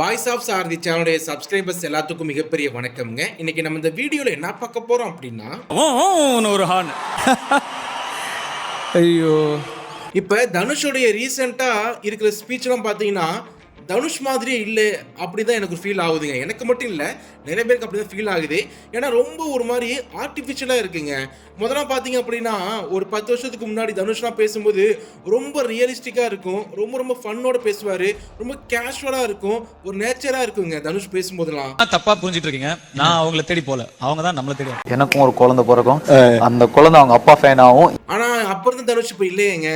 Voice of சாரதி சேனலுடைய subscribers எல்லாத்துக்கும் மிகப்பெரிய வணக்கம்ங்க. இன்னைக்கு நம்ம இந்த வீடியோவில் என்ன பார்க்க போகிறோம் அப்படின்னா ஒரு ஹார்ன். ஐயோ இப்போ தனுஷோடைய ரீசெண்டாக இருக்கிற ஸ்பீச்லாம் பார்த்தீங்கன்னா தனுஷ் மாதிரியே இல்லை அப்படி தான் எனக்கு ஃபீல் ஆகுதுங்க. எனக்கு மட்டும் இல்லை நிறைய பேருக்கு அப்படி தான் ஃபீல் ஆகுது. ஏன்னா ரொம்ப ஒரு மாதிரி ஆர்டிஃபிஷியலாக இருக்குங்க. முதல்ல பார்த்தீங்க அப்படின்னா ஒரு பத்து வருஷத்துக்கு முன்னாடி தனுஷ்லாம் பேசும்போது ரொம்ப ரியலிஸ்டிக்காக இருக்கும். ரொம்ப ரொம்ப ஃபன்னோட பேசுவார். ரொம்ப கேஷுவலாக இருக்கும். ஒரு நேச்சராக இருக்குங்க தனுஷ் பேசும்போதெல்லாம். தப்பா புரிஞ்சிட்டு இருக்கீங்க நான் அவங்கள தேடி போல. அவங்க தான் நம்மள தேடி. எனக்கும் ஒரு குழந்தை பிறக்கும். அந்த குழந்தை அவங்க அப்பா ஃபேன் ஆகும் ஆனா அப்புறம் தான் தனுஷ் இப்போ இல்லையேங்க.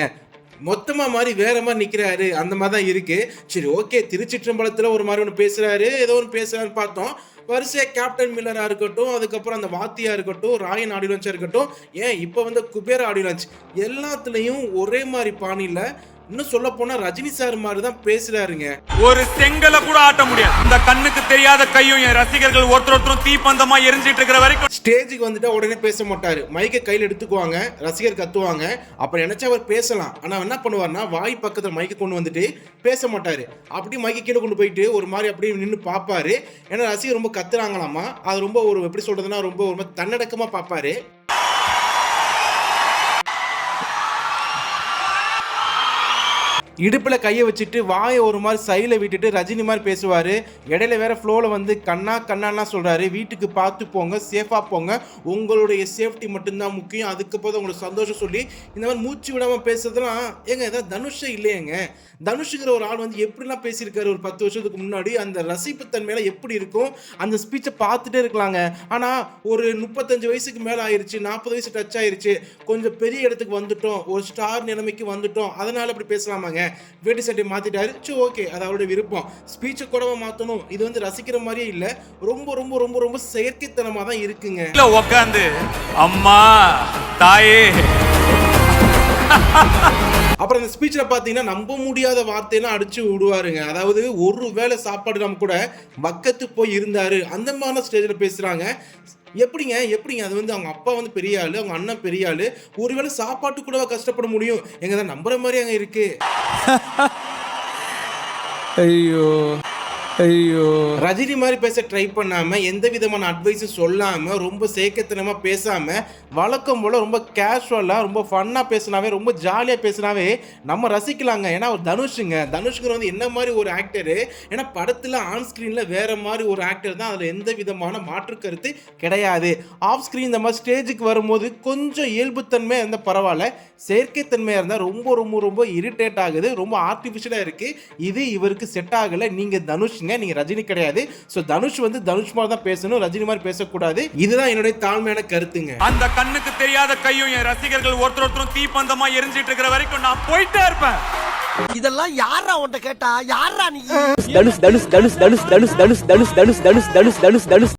மொத்தமா மாதிரி வேற மாதிரி நிக்கிறாரு. அந்த மாதிரி தான் இருக்கு. சரி ஓகே திருச்சிற்றம்பலத்துல ஒரு மாதிரி ஒன்று பேசுறாரு. ஏதோ ஒன்று பேசுகிறாருன்னு பார்த்தோம். வரிசையாக கேப்டன் மில்லராக இருக்கட்டும் அதுக்கப்புறம் அந்த வாத்தியாக இருக்கட்டும் ராயன் ஆடியோ இருக்கட்டும் ஏன் இப்போ வந்து குபேர ஆடியோ லான்ச் ஒரே மாதிரி பாணியில் இன்னும் சொல்ல போனா ரஜினி சார் மாதிரி தான் பேசுறாருங்க. ஒரு செங்கலை கூட ஆட்ட முடியாது. இந்த கண்ணுக்கு தெரியாத கையும் என் ரசிகர்கள் ஒருத்தர் ஒருத்தரும் தீப்பந்தமா எரிஞ்சிட்டு இருக்கிற வரைக்கும். ஸ்டேஜுக்கு வந்துட்டா உடனே பேச மாட்டாரு. மைக்கை கையில் எடுத்துக்குவாங்க ரசிகர் கத்துவாங்க. அப்புறம் நினைச்சா அவர் பேசலாம். ஆனா என்ன பண்ணுவார்னா வாய் பக்கத்துல மைக்கை கொண்டு வந்துட்டு பேச மாட்டாரு. அப்படி மைக்கை கீழே கொண்டு போயிட்டு ஒரு மாதிரி அப்படியே நின்று பார்ப்பாரு ஏன்னா ரசிகர் ரொம்ப கத்துறாங்களாமா? அது ரொம்ப ஒரு எப்படி சொல்றதுன்னா ரொம்ப ஒரு மாதிரி தன்னடக்கமா பார்ப்பாரு இடுப்பில் கையை வச்சுட்டு வாயை ஒரு மாதிரி சைடில் விட்டுட்டு ரஜினி மாதிரி பேசுவார். இடையில வேற ஃப்ளோவில் வந்து கண்ணா கண்ணாலாம் சொல்கிறாரு வீட்டுக்கு பார்த்து போங்க சேஃபாக போங்க. உங்களுடைய சேஃப்டி மட்டும்தான் முக்கியம். அதுக்கப்புறம் உங்களுக்கு சந்தோஷம் சொல்லி இந்த மாதிரி மூச்சு விடாமல் பேசுறதுலாம் ஏங்க ஏதாவது தனுஷே இல்லையேங்க. தனுஷுங்கிற ஒரு ஆள் வந்து எப்படிலாம் பேசியிருக்காரு ஒரு பத்து வருஷத்துக்கு முன்னாடி அந்த ரசிப்புத்தன்மையில எப்படி இருக்கும்? அந்த ஸ்பீச்சை பார்த்துட்டே இருக்கலாங்க. ஆனால் ஒரு முப்பத்தஞ்சு வயசுக்கு மேலே ஆயிடுச்சு நாற்பது வயசு டச் ஆயிடுச்சு கொஞ்சம் பெரிய இடத்துக்கு வந்துட்டோம். ஒரு ஸ்டார் நிலைமைக்கு வந்துட்டோம். அதனால அப்படி பேசலாமாங்க? வேட்டி சட்டை மாற்றிட்டாரு சோ ஓகே அது அவருடைய விருப்பம். ஸ்பீச்சை கூடவா மாற்றணும் இது வந்து ரசிக்கிற மாதிரியே இல்லை. ரொம்ப ரொம்ப ரொம்ப ரொம்ப செயற்கைத்தனமாக தான் இருக்குங்க. உட்காந்து அம்மா தாயே அப்புறம் அந்த ஸ்பீச்சில் பார்த்தீங்கன்னா நம்ப முடியாத வார்த்தையெல்லாம் அடிச்சு விடுவாருங்க. அதாவது ஒரு வேளை சாப்பாடு நம்ம கூட பக்கத்து போய் இருந்தார். அந்த மாதிரிலாம் ஸ்டேஜில் பேசுகிறாங்க எப்படிங்க? எப்படிங்க? அது வந்து அவங்க அப்பா வந்து பெரிய ஆள் அவங்க அண்ணன் பெரிய ஆள். ஒருவேளை சாப்பாட்டு கூடவா கஷ்டப்பட முடியும்? எங்க தான் நம்புற மாதிரி அங்கே இருக்கு. ஐயோ. ஐயோ. ரஜினி மாதிரி பேச ட்ரை பண்ணாம எந்த விதமான அட்வைஸும் சொல்லாம ரொம்ப சேக்கத்தனமா பேசாம வழக்கம் போல ரொம்ப கேஷுவலா ரொம்ப ஃபன்னா பேசினாவே ரொம்ப ஜாலியா பேசினாவே நம்ம ரசிக்கலாங்க. ஏன்னா ஒரு தனுஷுங்க. தனுஷ்கிற வந்து என்ன மாதிரி ஒரு ஆக்டரு ஏன்னா படத்துல ஆன் ஸ்கிரீன்ல வேற மாதிரி ஒரு ஆக்டர் தான் அதுல எந்த விதமான மாற்று கருத்து கிடையாது. ஆஃப் ஸ்கிரீன் இந்த மாதிரி ஸ்டேஜுக்கு வரும்போது கொஞ்சம் இயல்புத்தன்மையாக இருந்தா பரவாயில்ல. செயற்கைத்தன்மையா இருந்தா ரொம்ப ரொம்ப ரொம்ப இரிட்டேட் ஆகுது. ரொம்ப ஆர்டிஃபிஷியலா இருக்கு. இது இவருக்கு செட் ஆகல. நீங்க நீங்க ரஜினி கிடையாது ஸோ தனுஷ் வந்து தனுஷ் மாதிரி தான் பேசணும் ரஜினி மாதிரி பேசக்கூடாது இதுதான் என்னுடைய தாழ்மையான கருத்துங்க அந்த கண்ணுக்கு தெரியாத கையும் என் ரசிகர்கள் ஒருத்தர் ஒருத்தரும் தீப்பந்தமா எரிஞ்சிட்டு இருக்கிற வரைக்கும் நான் போயிட்டே இருப்பேன் இதெல்லாம் யாரா உன்ட்ட கேட்டா யாரா நீ தனுஷ் தனுஷ் தனுஷ் தனுஷ் தனுஷ் தனுஷ் தனுஷ் தனுஷ் தனுஷ் தனுஷ் தனுஷ் தனுஷ்